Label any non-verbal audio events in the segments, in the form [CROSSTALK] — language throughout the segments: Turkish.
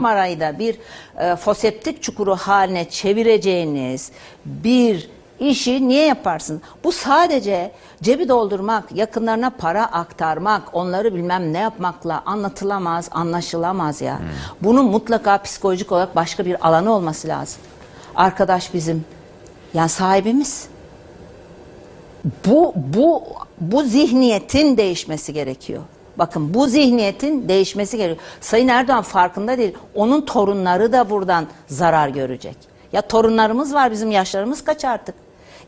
Marmara'yı da bir e, foseptik çukuru haline çevireceğiniz bir işi niye yaparsın? Bu sadece cebi doldurmak, yakınlarına para aktarmak, onları bilmem ne yapmakla anlatılamaz, anlaşılamaz ya. Bunun mutlaka psikolojik olarak başka bir alanı olması lazım. Arkadaş bizim, yani sahibimiz. Bu bu bu zihniyetin değişmesi gerekiyor. Bakın bu zihniyetin değişmesi gerekiyor. Sayın Erdoğan farkında değil. Onun torunları da buradan zarar görecek. Ya torunlarımız var bizim yaşlarımız kaç artık?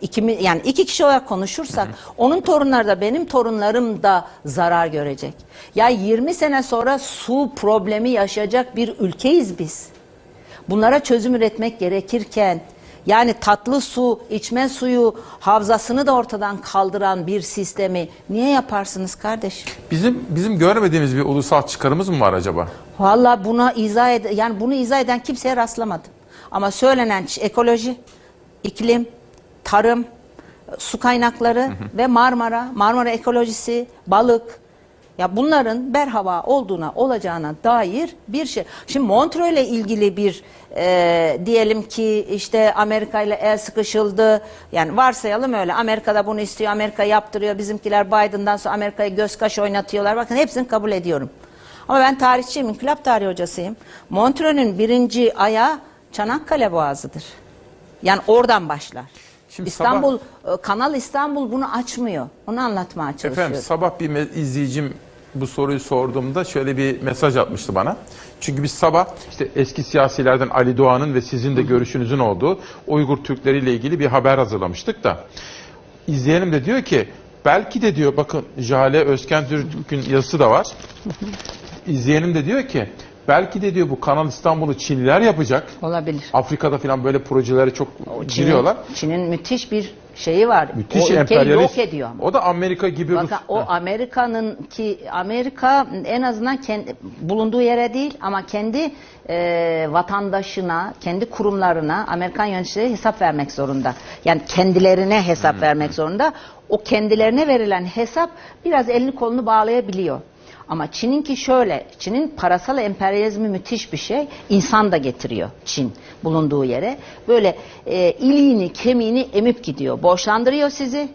İkimiz, yani iki kişi olarak konuşursak onun torunları da benim torunlarım da zarar görecek. Ya 20 sene sonra su problemi yaşayacak bir ülkeyiz biz. Bunlara çözüm üretmek gerekirken yani tatlı su, içme suyu havzasını da ortadan kaldıran bir sistemi niye yaparsınız kardeşim? Bizim bizim görmediğimiz bir ulusal çıkarımız mı var acaba? Vallahi buna izah ed yani bunu izah eden kimseye rastlamadım. Ama söylenen ekoloji, iklim, tarım, su kaynakları ve Marmara, Marmara ekolojisi, balık ya bunların berhava olduğuna olacağına dair bir şey. Şimdi Montreux ile ilgili bir e, diyelim ki işte Amerika ile el sıkışıldı. Yani varsayalım öyle. Amerika'da bunu istiyor, Amerika yaptırıyor. Bizimkiler Biden'dan sonra Amerika'ya göz kaş oynatıyorlar. Bakın hepsini kabul ediyorum. Ama ben tarihçiyim, inkılap tarihi hocasıyım. Montreux'ün birinci ayağı Çanakkale Boğazı'dır. Yani oradan başlar. Şimdi İstanbul, e, Kanal İstanbul bunu açmıyor. Onu anlatmaya çalışıyorum. Efendim sabah bir izleyicim bu soruyu sorduğumda şöyle bir mesaj atmıştı bana. Çünkü biz sabah işte eski siyasilerden Ali Doğan'ın ve sizin de görüşünüzün olduğu Uygur Türkleri ile ilgili bir haber hazırlamıştık da. İzleyenim de diyor ki belki de diyor bakın Jale Özken Türk'ün yazısı da var. İzleyenim de diyor ki belki de diyor bu Kanal İstanbul'u Çinliler yapacak. Olabilir. Afrika'da falan böyle projelere çok Çin'in- giriyorlar. Çin'in müthiş bir şeyi var. Müthiş o ülkeyi emperyalist. yok ediyor ama. O da Amerika gibi Rus. Bakın o Amerika'nın ki Amerika en azından kendi bulunduğu yere değil ama kendi e, vatandaşına, kendi kurumlarına Amerikan yöneticileri hesap vermek zorunda. Yani kendilerine hesap vermek zorunda. O kendilerine verilen hesap biraz elini kolunu bağlayabiliyor. Ama Çin'inki şöyle, Çin'in parasal emperyalizmi müthiş bir şey. İnsan da getiriyor Çin bulunduğu yere. Böyle e, iliğini, kemiğini emip gidiyor. Borçlandırıyor sizi.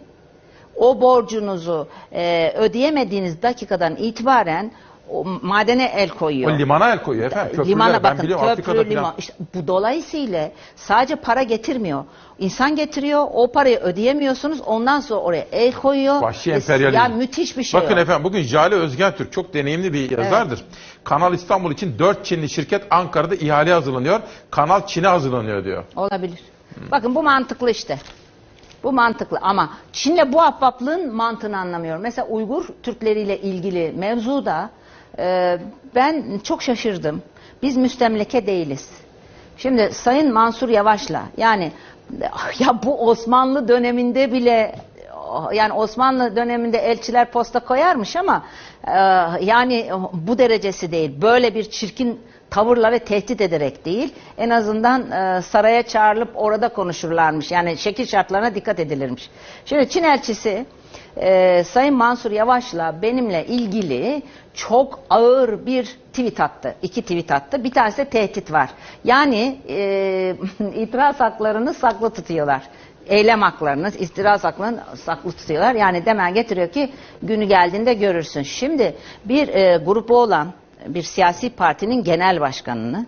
O borcunuzu e, ödeyemediğiniz dakikadan itibaren o madene el koyuyor. O limana el koyuyor efendim. Köprüler, Limana ben bakın biliyorum Afrika'da köprü falan. liman işte bu dolayısıyla sadece para getirmiyor. İnsan getiriyor o parayı ödeyemiyorsunuz ondan sonra oraya el koyuyor. Vahşi Ve- emperyalizm. Ya müthiş bir şey Bakın o. efendim bugün Jale Özgen Türk çok deneyimli bir yazardır. Kanal İstanbul için 4 Çinli şirket Ankara'da ihale hazırlanıyor. Kanal Çin'e hazırlanıyor diyor. Olabilir. Bakın bu mantıklı işte. Bu mantıklı ama Çin'le bu ahbaplığın mantığını anlamıyorum. Mesela Uygur Türkleriyle ilgili mevzuda e, ben çok şaşırdım. Biz müstemleke değiliz. Şimdi Sayın Mansur Yavaş'la yani [LAUGHS] ya bu Osmanlı döneminde bile yani Osmanlı döneminde elçiler posta koyarmış ama e, yani bu derecesi değil. Böyle bir çirkin tavırla ve tehdit ederek değil. En azından e, saraya çağrılıp orada konuşurlarmış. Yani şekil şartlarına dikkat edilirmiş. Şimdi Çin elçisi e, Sayın Mansur Yavaş'la benimle ilgili çok ağır bir tweet attı. İki tweet attı. Bir tanesi de tehdit var. Yani e, [LAUGHS] itiraz haklarını saklı tutuyorlar. Eylem haklarını, istiraz haklarını saklı. Yani demen getiriyor ki günü geldiğinde görürsün. Şimdi bir e, grubu olan bir siyasi partinin genel başkanını,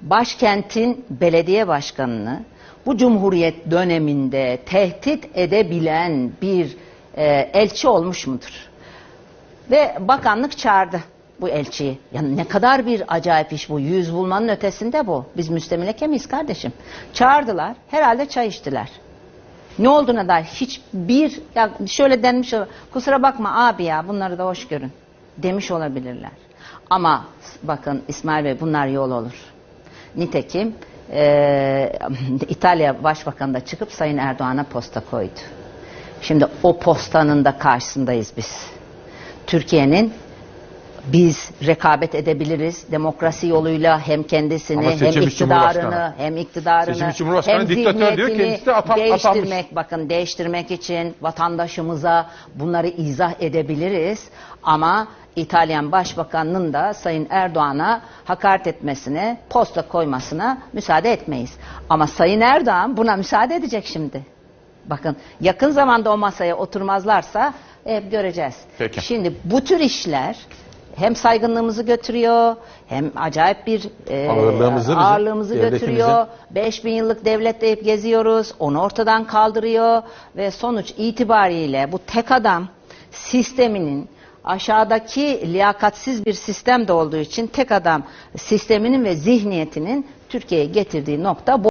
başkentin belediye başkanını bu cumhuriyet döneminde tehdit edebilen bir e, elçi olmuş mudur? Ve bakanlık çağırdı bu elçiyi. Yani ne kadar bir acayip iş bu. Yüz bulmanın ötesinde bu. Biz müstemleke miyiz kardeşim? Çağırdılar. Herhalde çay içtiler. Ne olduğuna dair hiçbir ya şöyle denmiş. Kusura bakma abi ya bunları da hoş görün. Demiş olabilirler. Ama bakın İsmail Bey bunlar yol olur. Nitekim eee, [LAUGHS] İtalya Başbakanı da çıkıp Sayın Erdoğan'a posta koydu. Şimdi o postanın da karşısındayız biz. Türkiye'nin biz rekabet edebiliriz demokrasi yoluyla hem kendisini hem iktidarını hem iktidarını hem diyor, zihniyetini atam- değiştirmek bakın değiştirmek için vatandaşımıza bunları izah edebiliriz ama İtalyan Başbakanının da Sayın Erdoğan'a hakaret etmesine, posta koymasına müsaade etmeyiz. Ama Sayın Erdoğan buna müsaade edecek şimdi. Bakın yakın zamanda o masaya oturmazlarsa hep göreceğiz. Peki. Şimdi bu tür işler hem saygınlığımızı götürüyor hem acayip bir e, Ağırlığımızı bizim, ağırlığımızı götürüyor. 5000 yıllık devlet deyip geziyoruz. Onu ortadan kaldırıyor ve sonuç itibariyle bu tek adam sisteminin aşağıdaki liyakatsiz bir sistem de olduğu için tek adam sisteminin ve zihniyetinin Türkiye'ye getirdiği nokta bu.